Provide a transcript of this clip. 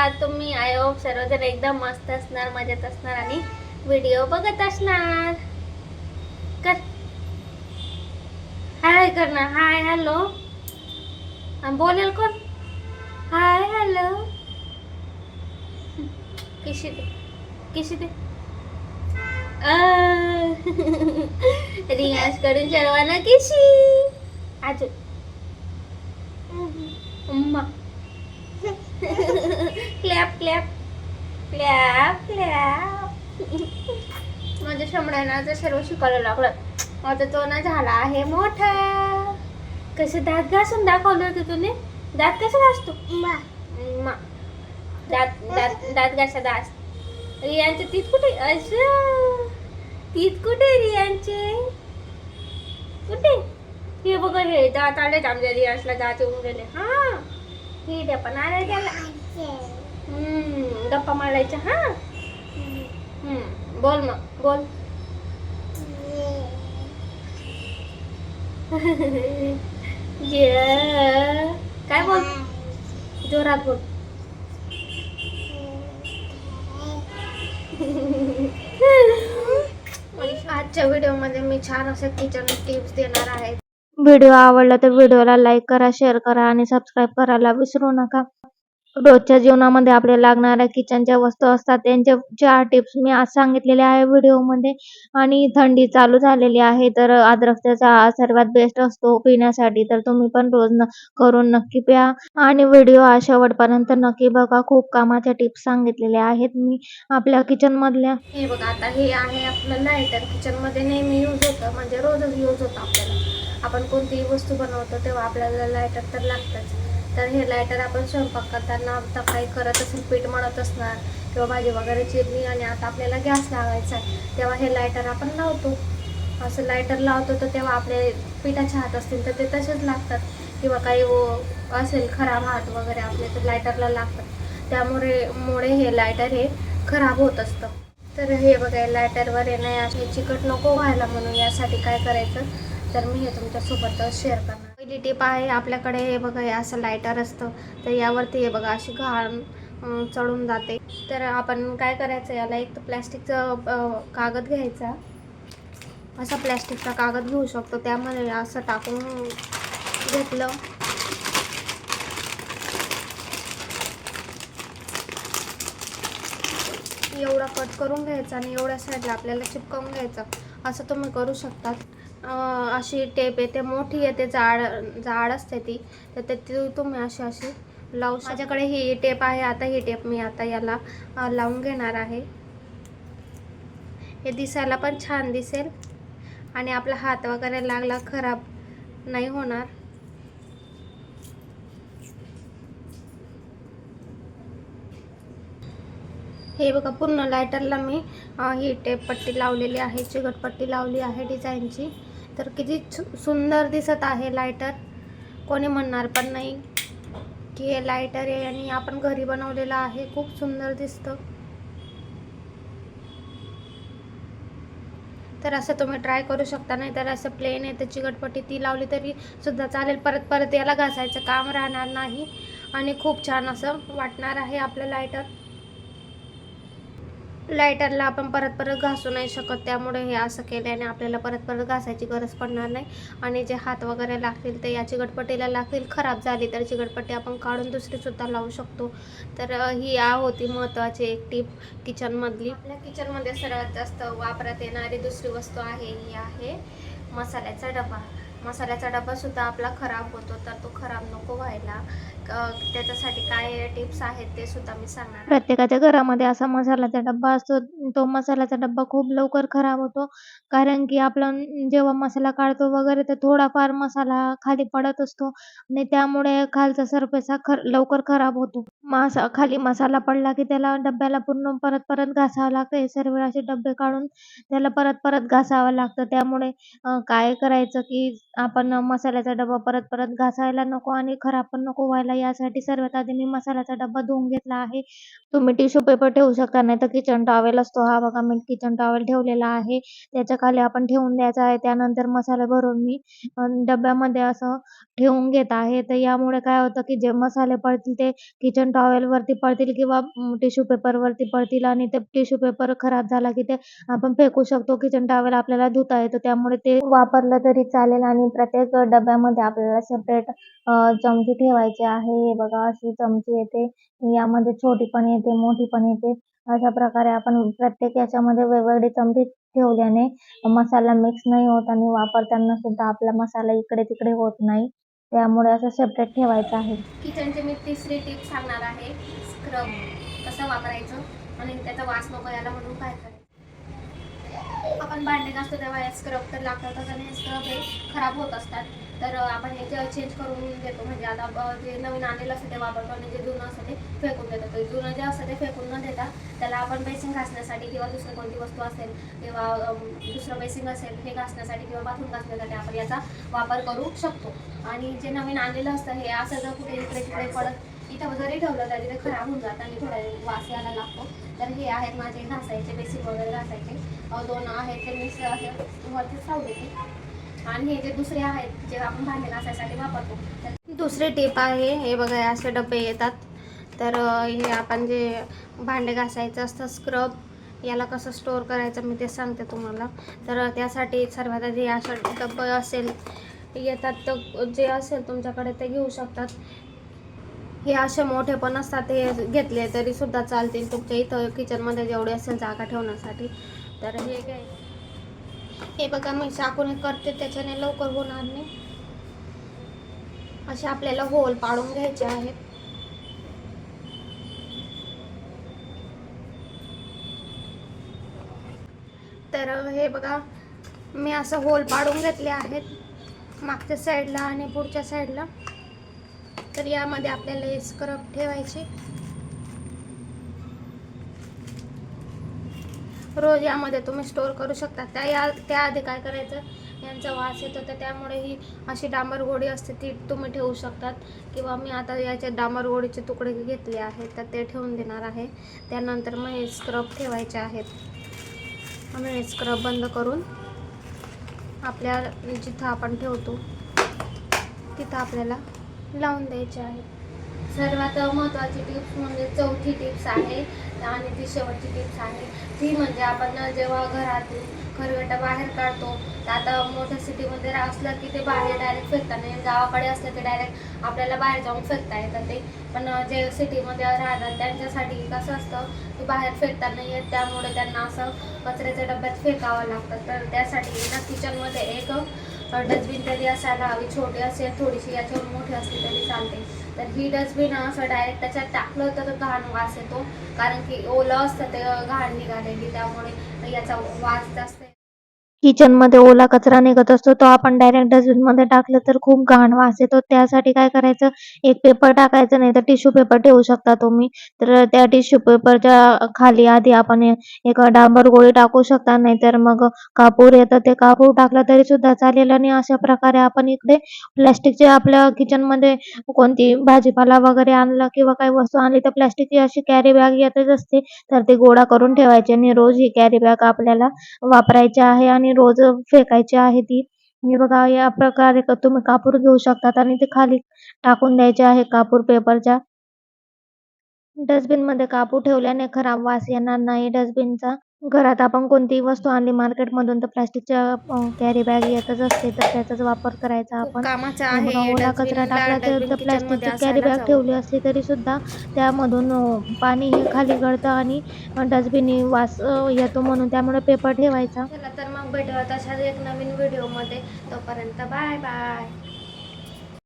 आहात तुम्ही I hope सर्वजण एकदम मस्त असणार मजेत असणार आणि व्हिडिओ बघत असणार. कर. हाय करणार हाय हॅलो बोलेल कोण? हाय हॅलो किशी दे किशी दे. रियाजकडून सर्वांना किशी. अजून माझ्या शंभरानं सर्व शिकायला लागलं आता तो ना झाला आहे मोठा. कसं दात घासून दाखवलं होतं तुने? दात कसं घासतो? मा. दात दात दात घासा दात. रियांचे तीत कुठे? असं तीत कुठे रियांचे? कुठे? हे बघा हे दात आले आमच्या रियांसला दात येऊन गेले. हा. हे पण आले त्याला. हम्म. गप्पा मारायच्या हा? बोल मग बोल. ये. काय बोल? जोरात बोल. आजच्या व्हिडिओमध्ये मी छान असे किचन टिप्स देणार आहे. व्हिडिओ आवडला तर व्हिडिओला लाईक करा शेअर करा आणि सबस्क्राईब करायला विसरू नका. रोजच्या जीवनामध्ये आपल्याला लागणाऱ्या किचनच्या वस्तू असतात. त्यांच्या चार टिप्स मी आज सांगितलेल्या आहे व्हिडिओमध्ये आणि थंडी चालू झालेली आहे तर अद्रकचा चहा सर्वात बेस्ट असतो पिण्यासाठी तर तुम्ही पण रोज न करून नक्की प्या. आणि व्हिडिओ हा शेवटपर्यंत नक्की बघा. खूप कामाच्या टिप्स सांगितलेल्या आहेत मी आपल्या किचन मधल्या हे बघा आता हे आहे आपलं लायटर किचनमध्ये नेहमी यूज होतं म्हणजे रोजच यूज होतं आपल्याला. आपण कोणतीही वस्तू बनवतो तेव्हा आपल्याला लायटर तर लागतंच. तर हे लायटर आपण स्वयंपाक करताना आता काही करत असेल पीठ मळत असणार किंवा भाजी वगैरे चिरणी आणि आता आपल्याला गॅस लावायचा आहे तेव्हा हे लायटर आपण लावतो. असं लायटर लावतो तर तेव्हा आपले पिठाच्या हात असतील तर ते तसेच लागतात. किंवा काही वो असेल खराब हात वगैरे आपले तर लायटरला लागतात. त्यामुळे मुळे हे लायटर हे खराब होत असतं. तर हे बघा लायटरवर हे नाही असे चिकट नको व्हायला म्हणून यासाठी काय करायचं? तर मी हे तुमच्यासोबत शेअर करते. पहिली टिप आहे आपल्याकडे हे बघा हे असं लायटर असतं. तर यावरती हे बघा अशी घाण चढून जाते. तर आपण काय करायचं याला एक तर प्लॅस्टिकचं कागद घ्यायचा. असा प्लॅस्टिकचा कागद घेऊ शकतो. त्यामध्ये असं टाकून घेतलं. एवढा कट करून घ्यायचा आणि एवढ्या साईडला आपल्याला चिपकावून घ्यायचं. असं तुम्ही करू शकतात. अशी टेप येते मोठी येते जाड जाड असते ती. तर ते ती तुम्ही अशी अशी लावू माझ्याकडे ही टेप आहे आता ही टेप मी आता याला लावून घेणार आहे. हे दिसायला पण छान दिसेल. आणि आपला हात वगैरे लागला खराब नाही होणार. हे बघा पूर्ण लायटरला मी ही टेप पट्टी लावलेली आहे चिकटपट्टी लावली आहे डिझाईनची तर किती सुंदर दिसत आहे लायटर कोणी म्हणणार पण नाही की हे लायटर आहे आणि आपण घरी बनवलेलं आहे. खूप सुंदर दिसतं. तर असं तुम्ही ट्राय करू शकता. नाही तर असं प्लेन आहे तर चिकटपट्टी ती लावली तरी सुद्धा चालेल. परत परत याला घासायचं काम राहणार नाही. आणि खूप छान असं वाटणार आहे आपलं लायटर लायटरला आपण परत परत घासू नाही शकत. त्यामुळे हे असं केल्याने आपल्याला परत परत घासायची गरज पडणार नाही. आणि जे हात वगैरे लागतील ते या चिकटपट्टीला लागतील. खराब झाली तर चिकटपट्टी आपण काढून दुसरीसुद्धा लावू शकतो. तर ही या होती महत्त्वाची एक टीप किचनमधली. आपल्या किचनमध्ये सर्वात जास्त वापरात येणारी दुसरी वस्तू आहे ही आहे मसाल्याचा डबा. मसाल्याचा डबासुद्धा आपला खराब होतो तर तो खराब नको व्हायला. त्याच्यासाठी काय टिप्स आहेत ते सुद्धा मी सांगणार प्रत्येकाच्या घरामध्ये असा मसाल्याचा डब्बा असतो तो मसाल्याचा डब्बा खूप लवकर खराब होतो. कारण की आपला जेव्हा मसाला काढतो वगैरे तर थोडाफार मसाला खाली पडत असतो. आणि त्यामुळे खालचा सरफेस हा खर लवकर खराब होतो. मासा खाली मसाला पडला की त्याला डब्याला पूर्ण परत परत घासावं लागतं. हे सर्व असे डब्बे काढून त्याला परत परत घासावं लागतं. त्यामुळे काय करायचं की आपण मसाल्याचा डबा परत परत घासायला नको आणि खराब पण नको व्हायला. यासाठी सर्वात आधी मी मसाल्याचा डब्बा धुवून घेतला आहे. तुम्ही टिश्यू पेपर ठेवू शकता नाही तर किचन टॉवेल असतो हा बघा मी किचन टॉवेल ठेवलेला आहे. त्याच्याखाली आपण ठेवून द्यायचा आहे. त्यानंतर मसाला भरून मी डब्यामध्ये असं ठेवून घेत आहे. तर यामुळे काय होतं की जे मसाले पडतील ते किचन टॉवेल वरती पडतील किंवा टिश्यू पेपर वरती पडतील आणि ते टिश्यू पेपर खराब झाला की ते आपण फेकू शकतो. किचन टॉवेल आपल्याला धुता येतो त्यामुळे ते वापरलं तरी चालेल आणि प्रत्येक डब्यामध्ये आपल्याला सेपरेट चमची ठेवायची आहे. हे बघा अशी चमची येते. यामध्ये छोटी पण येते मोठी पण येते. अशा प्रकारे आपण प्रत्येक याच्यामध्ये वेगवेगळी चमची ठेवल्याने मसाला मिक्स नाही होत आणि वापरताना सुद्धा आपला मसाला इकडे तिकडे होत नाही. त्यामुळे असं सेपरेट ठेवायचं आहे. किचनची मी तिसरी टिप सांगणार आहे. स्क्रब कसं वापरायचं? आणि त्याचा वास नको यायला म्हणून काय करायचं? आपण बांधले घासतो तेव्हा हे स्क्रब तर लागतात. आणि हे स्क्रब हे खराब होत असतात. तर आपण हे चेंज करून देतो म्हणजे आता जे नवीन आणलेलं असतं ते वापरतो आणि जे जुनं असतं ते फेकून देतो. तर जुनं जे असतं ते फेकून न देता त्याला आपण बेसिंग घासण्यासाठी किंवा दुसरी कोणती वस्तू असेल किंवा दुसरं बेसिंग असेल हे घासण्यासाठी किंवा बाथरूम घासण्यासाठी आपण याचा वापर करू शकतो. आणि जे नवीन आणलेलं असतं हे असं जर कुठे इकडे तिकडे पडत इथं जरी ठेवलं तरी ते खराब होऊन जातं आणि थोडा वास यायला लागतो. तर हे आहेत माझे घासायचे बेसिक वगैरे घासायचे. दोन आहेत ते मी असे असे वरती सावले आणि हे जे दुसरे आहेत जे आपण भांडे घासायसाठी वापरतो तर दुसरी टीप आहे. हे बघा असे डबे येतात. तर हे आपण जे भांडे घासायचं असतं स्क्रब याला कसं स्टोअर करायचं मी ते सांगते तुम्हाला. तर त्यासाठी सर्वात आधी अशा डब्बे असेल येतात तर जे असेल तुमच्याकडे ते घेऊ शकतात. हे असे मोठे पण असतात हे घेतले तरी सुद्धा चालतील. तुमच्या इथं किचनमध्ये जेवढे असेल जागा ठेवण्यासाठी. तर हे काय हे बघा मी चाकूने करते त्याच्याने लवकर होणार नाही. असे आपल्याला होल पाडून घ्यायचे आहेत. तर हे बघा मी असं होल पाडून घेतले आहेत. मागच्या साईडला आणि पुढच्या साईडला तर यामध्ये आपल्याला हे स्क्रब ठेवायचे. रोज यामध्ये तुम्ही स्टोर करू शकता. त्या या त्याआधी काय करायचं? यांचा वास येतो तर त्यामुळे ही अशी डांबर गोडी असते ती तुम्ही ठेवू शकतात. किंवा मी आता याचे डांबर गोडीचे तुकडे घेतले आहेत तर ते ठेवून देणार आहे. त्यानंतर मग हे स्क्रब ठेवायचे आहेत. आम्ही हे स्क्रब बंद करून आपल्या जिथं आपण ठेवतो तिथं आपल्याला लावून द्यायचे आहे. सर्वात महत्त्वाची टिप्स म्हणजे चौथी टिप्स आहे आणि ती शेवटची टिप्स आहे. ती म्हणजे आपण जेव्हा घरातून खरगटा बाहेर काढतो तर आता मोठ्या सिटीमध्ये असलं की ते बाहेर डायरेक्ट फेकता नाही म्हणजे गावाकडे असलं की डायरेक्ट आपल्याला बाहेर जाऊन फेकता येतं ते. पण जे सिटीमध्ये राहतात त्यांच्यासाठी कसं असतं की बाहेर फेकता नाही येत त्यामुळे त्यांना असं कचऱ्याच्या डब्यात फेकावं लागतं. तर त्यासाठी ना किचनमध्ये एक डस्टबिन तरी असायला हवी छोटी असेल थोडीशी याच्यावर मोठी असली तरी चालते. तर ही डस्टबिन असं डायरेक्ट त्याच्यात टाकलं तर घाण वास येतो. कारण की ओलं असतं ते घाण निघालेली त्यामुळे याचा वास जास्त किचनमध्ये ओला कचरा निघत असतो तो आपण डायरेक्ट डस्टबिनमध्ये टाकलं तर खूप घाण वास येतो. त्यासाठी काय करायचं? एक पेपर टाकायचं नाही तर टिश्यू पेपर ठेवू शकता तुम्ही. तर त्या टिश्यू पेपरच्या खाली आधी आपण एक डांबर गोळी टाकू शकता नाही तर मग कापूर येतं. ते कापूर टाकलं तरी सुद्धा चालेल आणि अशा प्रकारे आपण इकडे प्लॅस्टिकचे आपल्या किचनमध्ये कोणती भाजीपाला वगैरे आणला किंवा काही वस्तू आणली तर प्लॅस्टिकची अशी कॅरी बॅग येतच असते. तर ती गोळा करून ठेवायची आणि रोज ही कॅरी बॅग आपल्याला वापरायची आहे आणि रोज फेकायची आहे ती. हे बघा या प्रकारे तुम्ही कापूर घेऊ शकतात आणि ते खाली टाकून द्यायचे आहे कापूर पेपरच्या. डस्टबिनमध्ये कापूर ठेवल्याने खराब वास येणार नाही. डस्टबिनचा घरात आपण कोणतीही वस्तू आणली मार्केटमधून तर प्लास्टिकच्या कॅरी बॅग येतच असते तर त्याचाच वापर करायचा आपण. कामाचं बघा, आहे ओला कचरा टाकला तर प्लास्टिकची कॅरी बॅग ठेवली असली तरी सुद्धा त्यामधून पाणी हे खाली गळतं आणि डस्टबिन वास येतो म्हणून त्यामुळे पेपर ठेवायचा. तर मग भेटूया तशाच एक नवीन व्हिडिओमध्ये. तोपर्यंत बाय बाय.